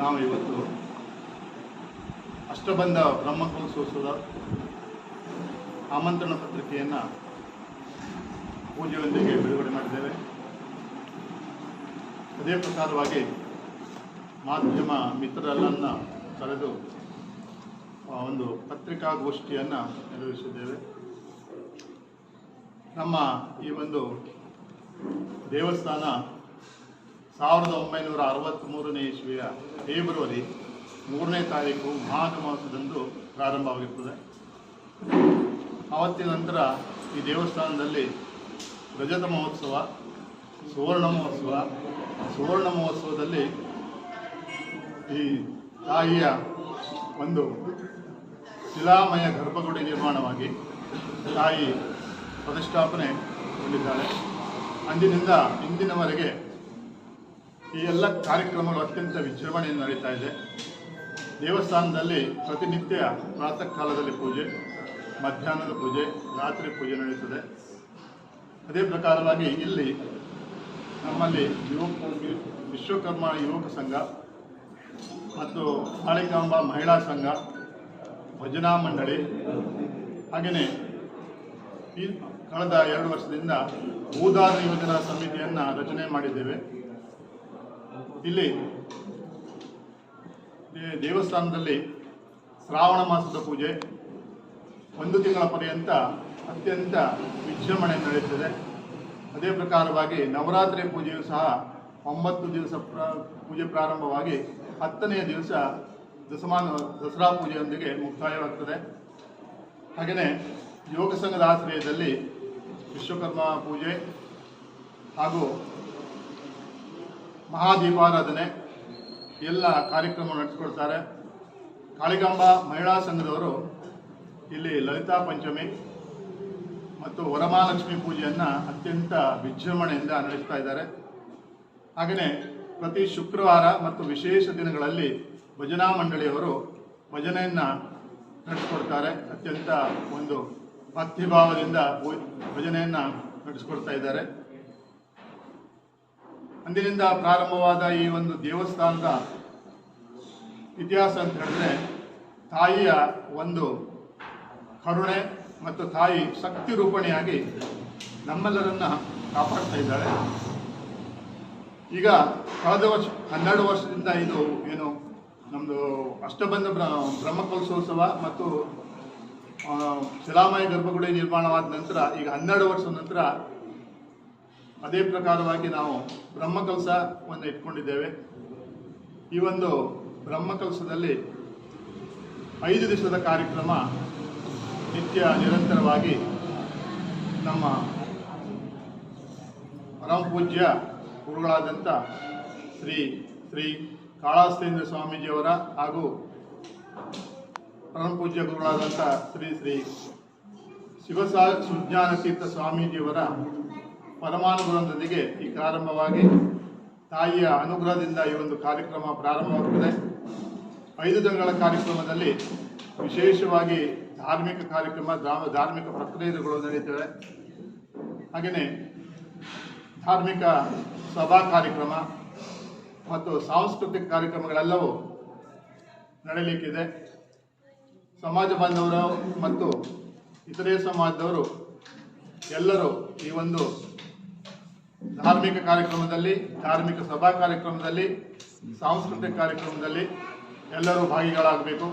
ನಾವು ಇವತ್ತು ಅಷ್ಟಬಂಧ ಬ್ರಹ್ಮಕಲಶೋತ್ಸವದ ಆಮಂತ್ರಣ ಪತ್ರಿಕೆಯನ್ನು ಪೂಜೆಯೊಂದಿಗೆ ಬಿಡುಗಡೆ ಮಾಡಿದ್ದೇವೆ. ಅದೇ ಪ್ರಕಾರವಾಗಿ ಮಾಧ್ಯಮ ಮಿತ್ರರನ್ನ ಕರೆದು ಒಂದು ಪತ್ರಿಕಾಗೋಷ್ಠಿಯನ್ನು ನೆರವೇರಿಸಿದ್ದೇವೆ. ನಮ್ಮ ಈ ಒಂದು ದೇವಸ್ಥಾನ ಸಾವಿರದ ಒಂಬೈನೂರ ಅರವತ್ತ್ಮೂರನೇ ಇಸ್ವಿಯ ಫೆಬ್ರವರಿ ಮೂರನೇ ತಾರೀಕು ಮಾಘ ಮಾಸದಂದು ಪ್ರಾರಂಭವಾಗಿರ್ತದೆ. ಆವತ್ತಿನ ನಂತರ ಈ ದೇವಸ್ಥಾನದಲ್ಲಿ ರಜತ ಮಹೋತ್ಸವ ಸುವರ್ಣ ಮಹೋತ್ಸವ ಸುವರ್ಣ ಮಹೋತ್ಸವದಲ್ಲಿ ಈ ತಾಯಿಯ ಒಂದು ಶಿಲಾಮಯ ಗರ್ಭಗುಡಿ ನಿರ್ಮಾಣವಾಗಿ ತಾಯಿ ಪ್ರತಿಷ್ಠಾಪನೆ ಹೊಂದಿದ್ದಾಳೆ. ಅಂದಿನಿಂದ ಇಂದಿನವರೆಗೆ ಈ ಎಲ್ಲ ಕಾರ್ಯಕ್ರಮಗಳು ಅತ್ಯಂತ ವಿಜೃಂಭಣೆಯಿಂದ ನಡೀತಾ ಇದೆ. ದೇವಸ್ಥಾನದಲ್ಲಿ ಪ್ರತಿನಿತ್ಯ ಪ್ರಾತಃ ಕಾಲದಲ್ಲಿ ಪೂಜೆ, ಮಧ್ಯಾಹ್ನದ ಪೂಜೆ, ರಾತ್ರಿ ಪೂಜೆ ನಡೆಯುತ್ತದೆ. ಅದೇ ಪ್ರಕಾರವಾಗಿ ಇಲ್ಲಿ ನಮ್ಮಲ್ಲಿ ಯುವಕ ವಿಶ್ವಕರ್ಮ ಯುವಕ ಸಂಘ ಮತ್ತು ಕಾಳಿಕಾಂಬ ಮಹಿಳಾ ಸಂಘ, ಭಜನಾ ಮಂಡಳಿ, ಹಾಗೆಯೇ ಈ ಕಳೆದ ಎರಡು ವರ್ಷದಿಂದ ಭೂದಾನ ಯೋಜನಾ ಸಮಿತಿಯನ್ನು ರಚನೆ ಮಾಡಿದ್ದೇವೆ. ಇಲ್ಲಿ ದೇವಸ್ಥಾನದಲ್ಲಿ ಶ್ರಾವಣ ಮಾಸದ ಪೂಜೆ, ಒಂದು ತಿಂಗಳ ಪರ್ಯಂತ ಅತ್ಯಂತ ವಿಜೃಂಭಣೆ ನಡೆಯುತ್ತದೆ. ಅದೇ ಪ್ರಕಾರವಾಗಿ ನವರಾತ್ರಿ ಪೂಜೆಯು ಸಹ ಒಂಬತ್ತು ದಿವಸ ಪ್ರ, ಪೂಜೆ ಪ್ರಾರಂಭವಾಗಿ ಹತ್ತನೆಯ ದಿವಸ ದಸಮಾನ, ದಸರಾ ಪೂಜೆಯೊಂದಿಗೆ ಮುಕ್ತಾಯವಾಗ್ತದೆ. ಹಾಗೆಯೇ ಯೋಗ ಸಂಘದ ಆಶ್ರಯದಲ್ಲಿ ವಿಶ್ವಕರ್ಮ ಪೂಜೆ ಹಾಗೂ ಮಹಾದೀಪಾರಾಧನೆ ಎಲ್ಲ ಕಾರ್ಯಕ್ರಮ ನಡೆಸ್ಕೊಡ್ತಾರೆ. ಕಾಳಿಕಾಂಬ ಮಹಿಳಾ ಸಂಘದವರು ಇಲ್ಲಿ ಲಲಿತಾ ಪಂಚಮಿ ಮತ್ತು ವರಮಹಾಲಕ್ಷ್ಮಿ ಪೂಜೆಯನ್ನು ಅತ್ಯಂತ ವಿಜೃಂಭಣೆಯಿಂದ ನಡೆಸ್ತಾ ಇದ್ದಾರೆ. ಹಾಗೆಯೇ ಪ್ರತಿ ಶುಕ್ರವಾರ ಮತ್ತು ವಿಶೇಷ ದಿನಗಳಲ್ಲಿ ಭಜನಾ ಮಂಡಳಿಯವರು ಭಜನೆಯನ್ನು ನಡೆಸ್ಕೊಡ್ತಾರೆ. ಅತ್ಯಂತ ಒಂದು ಭಕ್ತಿಭಾವದಿಂದ ಭಜನೆಯನ್ನು ನಡೆಸ್ಕೊಡ್ತಾ ಇದ್ದಾರೆ. ಅಂದಿನಿಂದ ಪ್ರಾರಂಭವಾದ ಈ ಒಂದು ದೇವಸ್ಥಾನದ ಇತಿಹಾಸ ಅಂತ ಹೇಳಿದ್ರೆ ತಾಯಿಯ ಒಂದು ಕರುಣೆ ಮತ್ತು ತಾಯಿ ಶಕ್ತಿ ರೂಪಣೆಯಾಗಿ ನಮ್ಮೆಲ್ಲರನ್ನ ಕಾಪಾಡ್ತಾ ಇದ್ದಾಳೆ. ಈಗ ಕಳೆದ ವರ್ಷ ಹನ್ನೆರಡು ವರ್ಷದಿಂದ ಇದು ಏನು ನಮ್ಮದು ಅಷ್ಟಬಂಧ ಬ್ರ ಬ್ರಹ್ಮಕಲಶೋತ್ಸವ ಮತ್ತು ಶಿಲಾಮಯ ಗರ್ಭಗುಡಿ ನಿರ್ಮಾಣವಾದ ನಂತರ ಈಗ ಹನ್ನೆರಡು ವರ್ಷದ ನಂತರ ಅದೇ ಪ್ರಕಾರವಾಗಿ ನಾವು ಬ್ರಹ್ಮಕಲಶವನ್ನು ಇಟ್ಕೊಂಡಿದ್ದೇವೆ. ಈ ಒಂದು ಬ್ರಹ್ಮಕಲಸದಲ್ಲಿ ಐದು ದಿವಸದ ಕಾರ್ಯಕ್ರಮ ನಿತ್ಯ ನಿರಂತರವಾಗಿ ನಮ್ಮ ಪರಮ ಪೂಜ್ಯ ಗುರುಗಳಾದಂಥ ಶ್ರೀ ಶ್ರೀ ಕಾಳಾಸ್ತೇಂದ್ರ ಸ್ವಾಮೀಜಿಯವರ ಹಾಗೂ ಪರಮ ಪೂಜ್ಯ ಗುರುಗಳಾದಂಥ ಶ್ರೀ ಶ್ರೀ ಶಿವಸಾ ಸುಜ್ಞಾನ ತೀರ್ಥ ಸ್ವಾಮೀಜಿಯವರ ಪರಮಾನುಗ್ರಹದೊಂದಿಗೆ ಈ ಪ್ರಾರಂಭವಾಗಿ ತಾಯಿಯ ಅನುಗ್ರಹದಿಂದ ಈ ಒಂದು ಕಾರ್ಯಕ್ರಮ ಪ್ರಾರಂಭವಾಗುತ್ತದೆ. ಐದು ದಿನಗಳ ಕಾರ್ಯಕ್ರಮದಲ್ಲಿ ವಿಶೇಷವಾಗಿ ಧಾರ್ಮಿಕ ಕಾರ್ಯಕ್ರಮ ಧಾರ್ಮಿಕ ಪ್ರಕ್ರಿಯೆಗಳು ನಡೆಯುತ್ತವೆ ಹಾಗೆಯೇ ಧಾರ್ಮಿಕ ಸಭಾ ಕಾರ್ಯಕ್ರಮ ಮತ್ತು ಸಾಂಸ್ಕೃತಿಕ ಕಾರ್ಯಕ್ರಮಗಳೆಲ್ಲವೂ ನಡೆಯಲಿಕ್ಕಿದೆ. ಸಮಾಜ ಬಾಂಧವರು ಮತ್ತು ಇತರೆ ಸಮಾಜದವರು ಎಲ್ಲರೂ ಈ ಒಂದು ಧಾರ್ಮಿಕ ಕಾರ್ಯಕ್ರಮದಲ್ಲಿ ಧಾರ್ಮಿಕ ಸಭಾ ಕಾರ್ಯಕ್ರಮದಲ್ಲಿ ಸಾಂಸ್ಕೃತಿಕ ಕಾರ್ಯಕ್ರಮದಲ್ಲಿ ಎಲ್ಲರೂ ಭಾಗಿಗಳಾಗಬೇಕು.